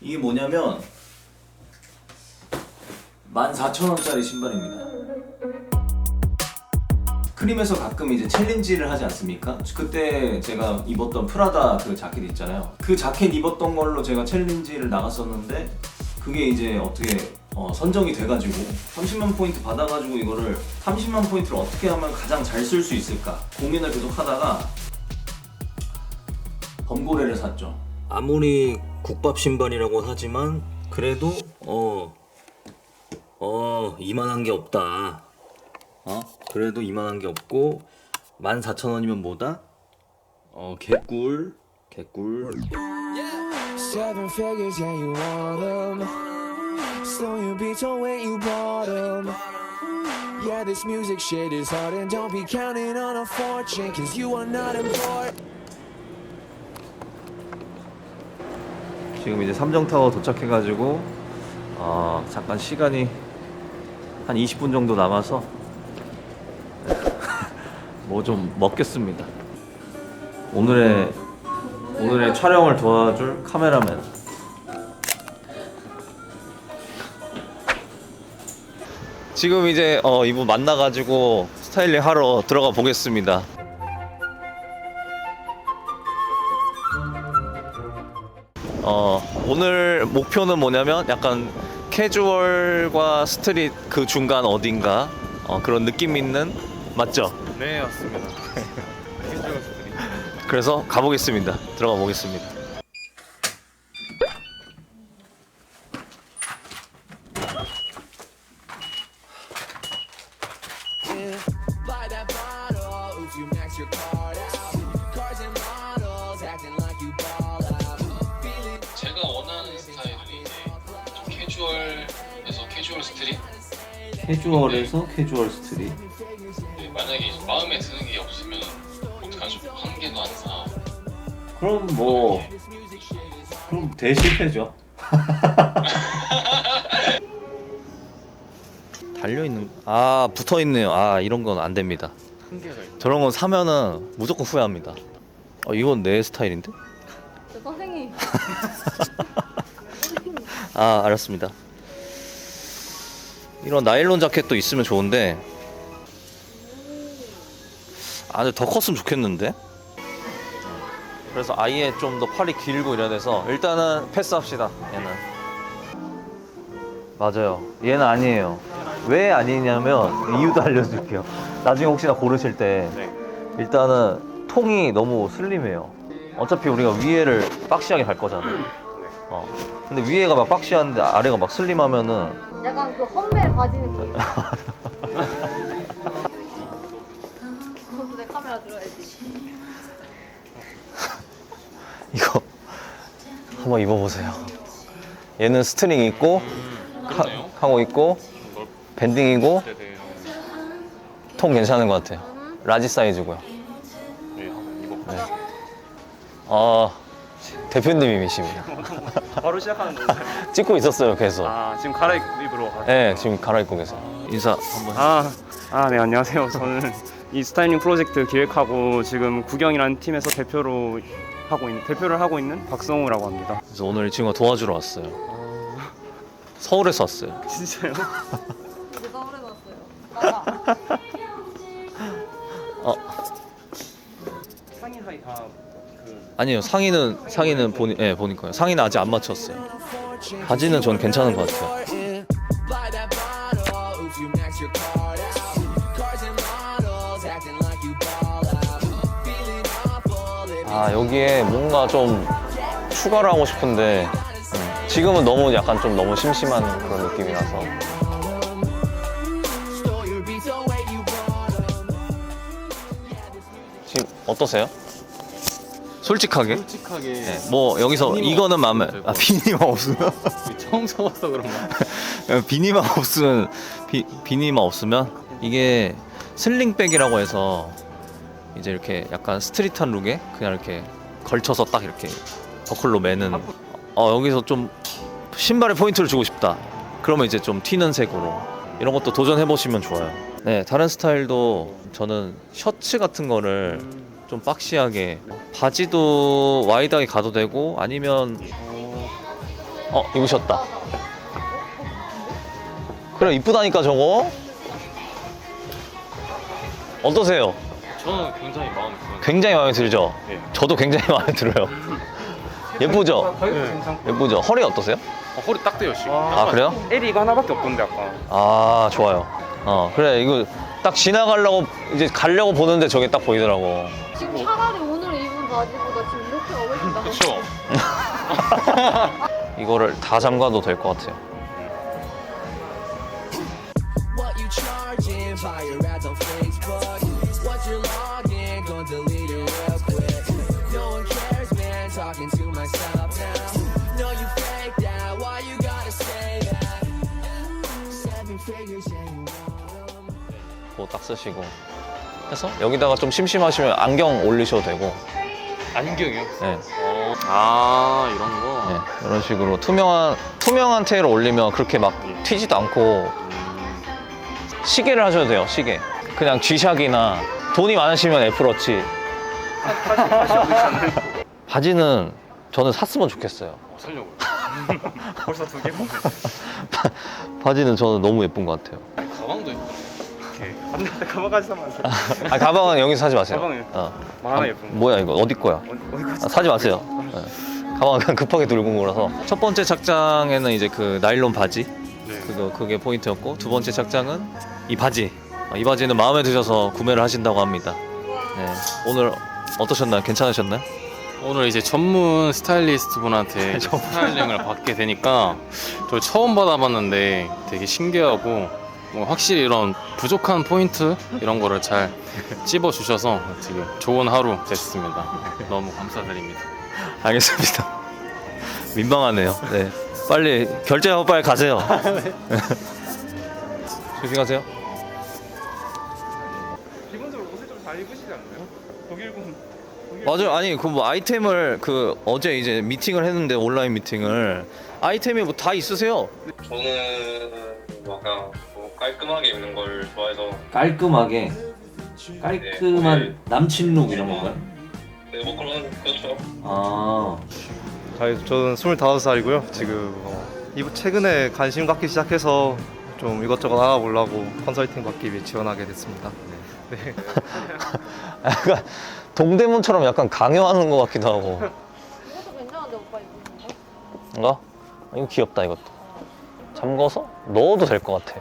이게 뭐냐면 14,000원짜리 신발입니다. 크림에서 가끔 이제 챌린지를 하지 않습니까? 그때 제가 입었던 프라다 그 자켓 있잖아요. 그 자켓 입었던 걸로 제가 챌린지를 나갔었는데 그게 이제 어떻게 어, 선정이 돼가지고 30만 포인트 받아가지고 이거를 30만 포인트를 어떻게 하면 가장 잘 쓸 수 있을까 고민을 계속 하다가 범고래를 샀죠. 아무리 국밥 신발이라고 하지만 그래도 어, 어 이만한 게 없다. 어? 그래도 이만한 게 없고 14,000원이면 뭐다? 어 개꿀 개꿀 Seven figures, yeah, you want them. So you be told when you bought them. Yeah, this music shit is hard, and don't be counting on a fortune, cause you are not important. 지금 이제 삼정타워 도착해가지고 어, 잠깐 시간이 한 20분 정도 남아서 뭐 좀 먹겠습니다. 오늘의 오늘의 촬영을 도와줄 카메라맨. 지금 이제 어, 이분 만나가지고 스타일링 하러 들어가 보겠습니다. 어, 오늘 목표는 뭐냐면 약간 캐주얼과 스트릿 그 중간 어딘가 어, 그런 느낌 있는 맞죠? 네 맞습니다. 캐주얼 스트릿. 그래서 가보겠습니다. 들어가 보겠습니다. 스트릿 캐주얼에서 캐주얼 스트릿. 네, 만약에 이제 마음에 드는 게 없으면 어떡하죠? 한 개도 안 사. 그럼 뭐 그럼 대실패죠. 달려 있는 아 붙어 있네요. 아 이런 건 안 됩니다. 한 개가 있 저런 건 사면은 무조건 후회합니다. 어 이건 내 스타일인데? 저 선생님 아 알았습니다. 이런 나일론 자켓도 있으면 좋은데. 아 근데 더 컸으면 좋겠는데? 그래서 아예 좀 더 팔이 길고 이래야 돼서 일단은 패스합시다 얘는. 맞아요. 얘는 아니에요. 왜 아니냐면 이유도 알려줄게요. 나중에 혹시나 고르실 때 네. 일단은 통이 너무 슬림해요. 어차피 우리가 위에를 박시하게 갈 거잖아요 어. 근데 위에가 막 박시한데 아래가 막 슬림하면은 약간 그 험벨 바지 느낌 그것도 내 카메라 들어야지 이거 한번 입어보세요. 얘는 스트링 있고 카, 그러네요. 카고 있고 넓 밴딩이고 때 네. 통 괜찮은 것 같아요. 라지 사이즈고요. 네, 한번 입어. 아 대표님이십니다. 바로 시작하는 건가요? 찍고 있었어요 계속. 아 지금 갈아입으러 가. 네 지금 갈아입고 계세요. 인사 한번. 아, 아, 네, 안녕하세요. 저는 이 스타일링 프로젝트 기획하고 지금 구경이라는 팀에서 대표로 하고 있는 대표를 하고 있는 박성우라고 합니다. 그래서 오늘 이 친구가 도와주러 왔어요. 서울에서 왔어요. 진짜요? 저도 서울에서 왔어요 나가 어 상의 하의 다 그. 아니요 상의는 상의는 보니 예 보니까요. 상의는 아직 안 맞췄어요. 바지는 전 괜찮은 것 같아요. 아 여기에 뭔가 좀 추가를 하고 싶은데 음, 지금은 너무 약간 좀 너무 심심한 그런 느낌이라서. 지금 어떠세요? 솔직하게? 솔직하게. 네, 뭐 여기서 비니만 이거는 마음에 없으면 아 비니만 없으면? 처음 써봐서 그런가? 비니만 없으면 비, 비니만 없으면? 이게 슬링백이라고 해서 이제 이렇게 약간 스트릿한 룩에 그냥 이렇게 걸쳐서 딱 이렇게 버클로 매는 어 여기서 좀 신발에 포인트를 주고 싶다. 그러면 이제 좀 튀는 색으로. 이런 것도 도전해 보시면 좋아요. 네 다른 스타일도 저는 셔츠 같은 거를 좀 박시하게 바지도 와이드하게 가도 되고 아니면 어 입으셨다. 그래 이쁘다니까 저거. 어떠세요? 저는 굉장히 마음에 드는 굉장히 마음에 들죠? 네. 저도 굉장히 마음에 들어요. 예쁘죠? 가격도 괜찮고. 예쁘죠? 허리 어떠세요? 어, 허리 딱 돼요 지금 아 그래요? L이 이거 하나밖에 없던데 아까. 아 좋아요. 어 그래 이거 딱 지나가려고 이제 가려고 보는데 저게 딱 보이더라고. 지금 차라리 오늘 입은 바지보다 지금 이렇게 어울린다. 그쵸? 이거를 다 잠가도 될 것 같아요. What you charging? Buy your ads on Facebook. What's your login? 그거 딱 쓰시고. 해서 여기다가 좀 심심하시면 안경 올리셔도 되고. 안경이요? 네, 어. 아 이런 거? 네, 이런 식으로 투명한 투명한 테일 올리면 그렇게 막 튀지도 않고 음, 시계를 하셔도 돼요 시계. 그냥 G샥이나 돈이 많으시면 애플워치. 바지는 저는 샀으면 좋겠어요. 어, 살려고요? 벌써 두개 먹네. 바지는 저는 너무 예쁜 것 같아요 가방 까지 사면 안 돼. 아 가방은 여기서 사지 마세요 가방이요? 어. 뭐 아, 예쁜 거. 뭐야 이거 어디 거야 어디 어디 아? 사지 마세요. 네. 가방 그냥 급하게 들고 온 거라서. 첫 번째 착장에는 이제 그 나일론 바지, 네. 그거 그게 포인트였고 두 번째 착장은 이 바지. 아, 이 바지는 마음에 드셔서 구매를 하신다고 합니다. 네. 오늘 어떠셨나요? 괜찮으셨나요? 오늘 이제 전문 스타일리스트 분한테 스타일링을 받게 되니까 저 처음 받아봤는데 되게 신기하고 뭐 확실히 이런 부족한 포인트 이런 거를 잘 찝어 주셔서 되게 좋은 하루 됐습니다. 너무 감사드립니다. 알겠습니다. 민망하네요. 네. 빨리 결제하고 빨리 가세요. 조심하세요. 기본적으로 옷을 좀 잘 입으시지 않나요? 독일군. 독일 맞아요. 아니 그 뭐 아이템을 그 어제 이제 미팅을 했는데 온라인 미팅을 아이템이 뭐 다 있으세요? 저는 뭐 그냥 뭐 깔끔하게 입는 걸 좋아해서 깔끔하게 깔끔한 남친룩 네, 뭐 그런 그렇죠. 아 저희 저는 25살이고요. 지금 어, 이번 최근에 관심 갖기 시작해서 좀 이것저것 알아보려고 컨설팅 받기 위해 지원하게 됐습니다. 네. 약간 동대문처럼 약간 강요하는 것 같기도 하고 이것도 괜찮은데 오빠 입는 거? 뭔가 이거 귀엽다 이것도 잠궈서 넣어도 될 것 같아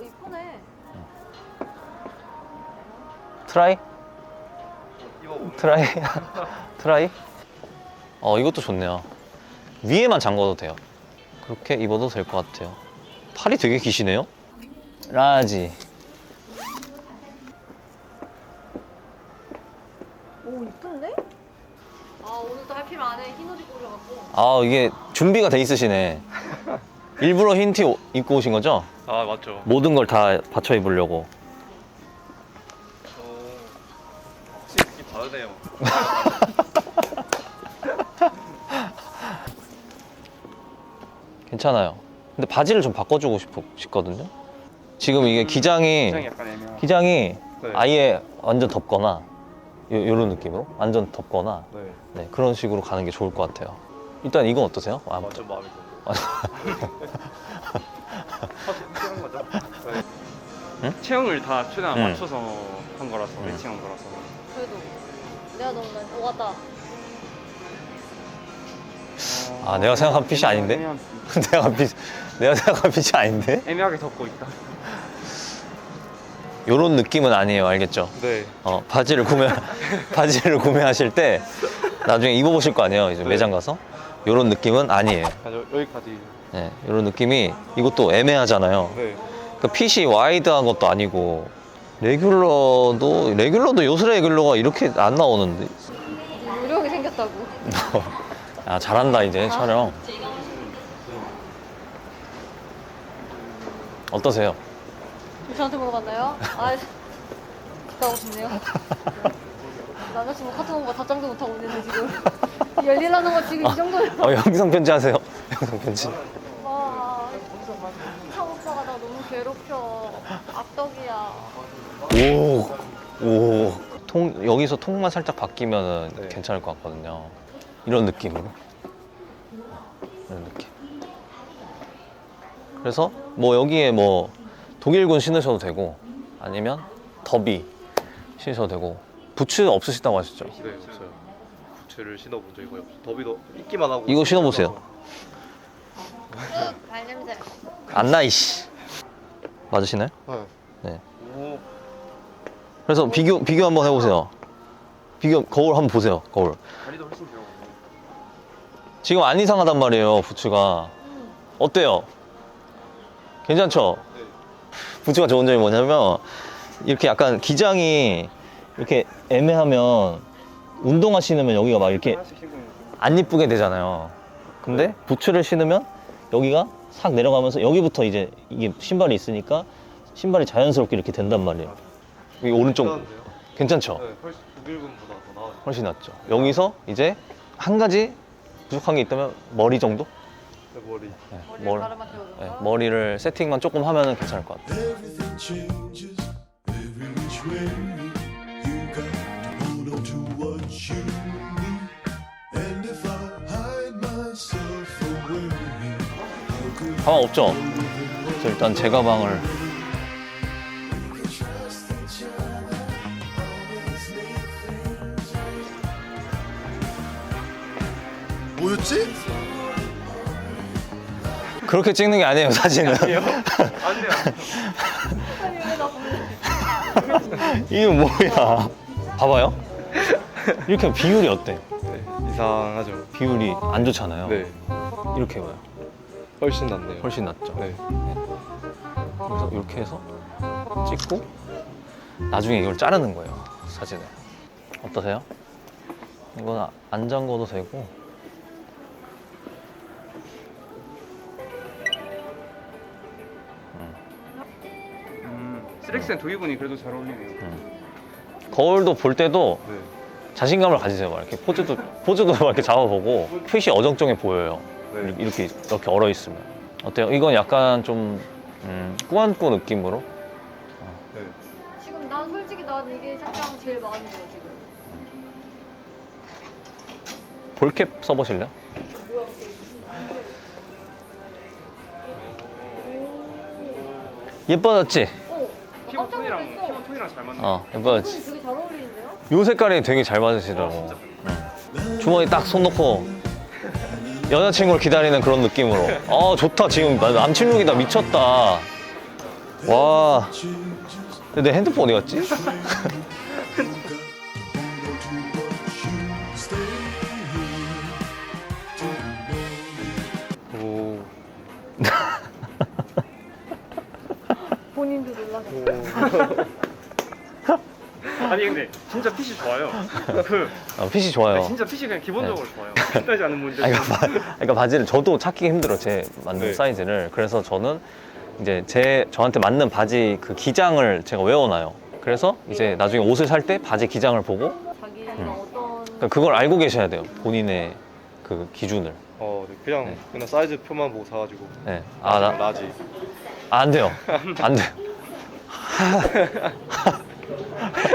이쁘네. 트라이? 트라이? 트라이? 어 이것도 좋네요. 위에만 잠궈도 돼요. 그렇게 입어도 될 것 같아요. 팔이 되게 기시네요? 라지. 오 이쁜데? 아 오늘도 하필 안에 흰 옷 입고 오셔갖고. 아 이게 준비가 돼 있으시네 일부러 흰 티 입고 오신 거죠? 아 맞죠. 모든 걸 다 받쳐 입으려고 확실히 느낌 다르네요. 괜찮아요 근데 바지를 좀 바꿔주고 싶, 싶거든요 지금 이게 기장이 굉장히 약간 애매한. 기장이 네. 아예 완전 덥거나 요, 요런 느낌으로 완전 덥거나 네. 네, 그런 식으로 가는 게 좋을 것 같아요 일단 이건 어떠세요? 아, 완전 마음에 드 는. 체한 거죠. 네. 응? 체형을 다 최대한 응. 맞춰서 한 거라서 응. 매칭한 거라서. 그래도 내가 너무 난. 오 왔다. 아, 내가 생각한 핏이 아닌데? 애매한, 내가 빛 내가 생각한 빛이 아닌데? 애매하게 덮고 있다. 요런 느낌은 아니에요 알겠죠? 네. 어, 바지를 구매 바지를 구매하실 때 나중에 입어보실 거 아니에요 이제 네. 매장 가서 요런 느낌은 아니에요 아, 저 여기까지. 네, 요런 느낌이 이것도 애매하잖아요 네. 그 핏이 와이드한 것도 아니고 레귤러도 레귤러도 요새 레귤러가 이렇게 안 나오는데 요령이 생겼다고. 아 잘한다 이제 촬영 어떠세요? 저한테 물어봤나요? 아 가고 싶네요. 남자친구 카톡 온거 답장도 못하고 있는데 지금 열일하는 거 지금 이 정도면 어 영상 편지하세요. 영상 편지. 와참 오빠가 나 너무 괴롭혀. 악덕이야. 오 오. 통 여기서 통만 살짝 바뀌면은 네. 괜찮을 것 같거든요. 이런 느낌으로. 이런 느낌. 그래서 뭐 여기에 뭐 독일군 신으셔도 되고 아니면 더비 신으셔도 되고 부츠 없으시다고 하셨죠? 네 없어요. 부츠를 신어본 적이 거의 없어요. 더비도 입기만 하고. 이거 신어보세요. 발냄새. 안나 이씨 맞으시나요? 네. 오. 그래서 비교 비교 한번 해보세요. 비교 거울 한번 보세요. 거울. 다리도 훨씬 길어. 지금 안 이상하단 말이에요. 부츠가 어때요? 괜찮죠? 부츠가 좋은 점이 뭐냐면 이렇게 약간 기장이 이렇게 애매하면 운동화 신으면 여기가 막 이렇게. 안 이쁘게 되잖아요. 근데 부츠를 신으면 여기가 싹 내려가면서 여기부터 이제 이게 신발이 있으니까 신발이 자연스럽게 이렇게 된단 말이에요. 여기 오른쪽? 괜찮죠? 네, 훨씬 독일군보다 더 나아요. 훨씬 낫죠. 여기서 이제 한 가지 부족한 게 있다면 머리 정도? 네, 머리. 네, 머리를 머리. 네, 머리를 세팅만 조금 하면 괜찮을 것 같아요. Everything changes every which way. 가방 없죠? 그래서 일단 제 가방을 뭐였지? 그렇게 찍는 게 아니에요 사진은. 안 돼요. 이게 뭐야? 봐봐요. 이렇게 비율이 어때? 네, 이상하죠. 비율이 안 좋잖아요. 네, 이렇게 봐요. 훨씬 낫네요. 훨씬 낫죠. 네. 그래서 이렇게 해서 찍고 나중에 이걸 자르는 거예요 사진을 어떠세요? 이건 아- 안 잠궈도 되고 음, 쓰렉스는 독일군이 그래도 잘 어울리네요. 거울도 볼 때도 네. 자신감을 가지세요 막 이렇게 포즈도 포즈도 막 이렇게 잡아보고 핏이 어정쩡해 보여요 네. 이렇게 이렇게 얼어 있으면 어때요? 이건 약간 좀 음, 꾸안꾸 느낌으로 네. 지금 난 솔직히 난 이게 색상 제일 마음에 들어 지금. 볼캡 써보실래요? 예뻐졌지? 어. 피부 깜짝 톤이랑 놀랐어. 피부 톤이랑 잘 맞네. 어 예뻐졌지 되게 잘 어울리는데요? 요 색깔이 되게 잘 맞으시더라고. 응. 주머니 딱 손 넣고 여자친구를 기다리는 그런 느낌으로. 아 좋다 지금 나 남친 룩이다 미쳤다. 와. 근데 내 핸드폰 어디 갔지? 오. 본인도 놀라셨어요. 아니 근데 진짜 핏이 좋아요. 그 아, 핏이 좋아요. 아니, 진짜 핏이 그냥 기본적으로 좋아요. 끝나지 않은 문제. 아니, 그러니까, 바, 그러니까 바지를 저도 찾기 힘들어 제 맞는 네. 사이즈를. 그래서 저는 이제 제 저한테 맞는 바지 그 기장을 제가 외워놔요. 그래서 이제 나중에 옷을 살 때 바지 기장을 보고 음. 어떤 그러니까 그걸 알고 계셔야 돼요. 본인의 그 기준을. 어, 네, 그냥 네. 그냥 사이즈 표만 보고 사가지고. 네. 아, 나, 라지. 아, 안 돼요. 안 돼요.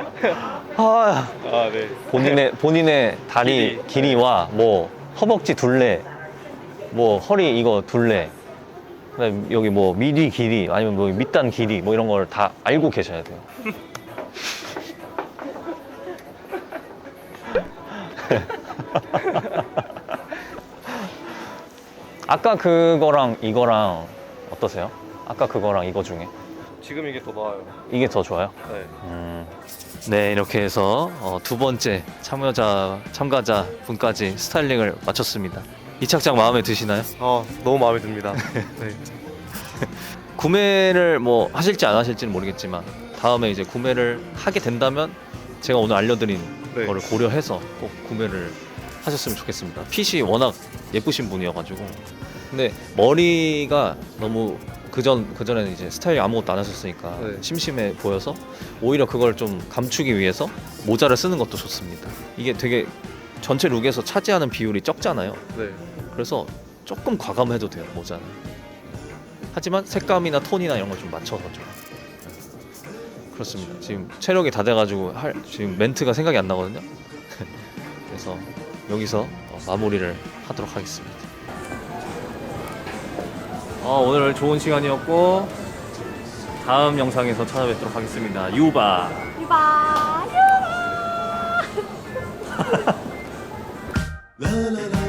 아, 아, 네. 본인의 본인의 다리 길이. 와뭐 허벅지 둘레, 뭐 허리 이거 둘레, 그다음에 여기 뭐 미디 길이 아니면 뭐 밑단 길이 뭐 이런 걸 다 알고 계셔야 돼요. 아까 그거랑 이거랑 어떠세요? 아까 그거랑 이거 중에 지금 이게 더 나아요. 이게 더 좋아요? 네. 음. 네, 이렇게 해서 어, 두 번째 참여자, 참가자 분까지 스타일링을 마쳤습니다. 이 착장 마음에 드시나요? 아, 너무 마음에 듭니다. 네. 구매를 뭐 하실지 안 하실지는 모르겠지만 다음에 이제 구매를 하게 된다면 제가 오늘 알려드린 네. 거를 고려해서 꼭 구매를 하셨으면 좋겠습니다. 핏이 워낙 예쁘신 분이어가지고 근데 머리가 너무 그전 그전에는 이제 스타일 아무것도 안 하셨으니까 네. 심심해 보여서 오히려 그걸 좀 감추기 위해서 모자를 쓰는 것도 좋습니다. 이게 되게 전체 룩에서 차지하는 비율이 적잖아요. 네. 그래서 조금 과감해도 돼요 모자는. 하지만 색감이나 톤이나 이런 걸 좀 맞춰서 좀 그렇습니다. 지금 체력이 다 돼가지고 할 지금 멘트가 생각이 안 나거든요. 그래서 여기서 어, 마무리를 하도록 하겠습니다. 어, 오늘 좋은 시간이었고 다음 영상에서 찾아뵙도록 하겠습니다. 유바. 유바 la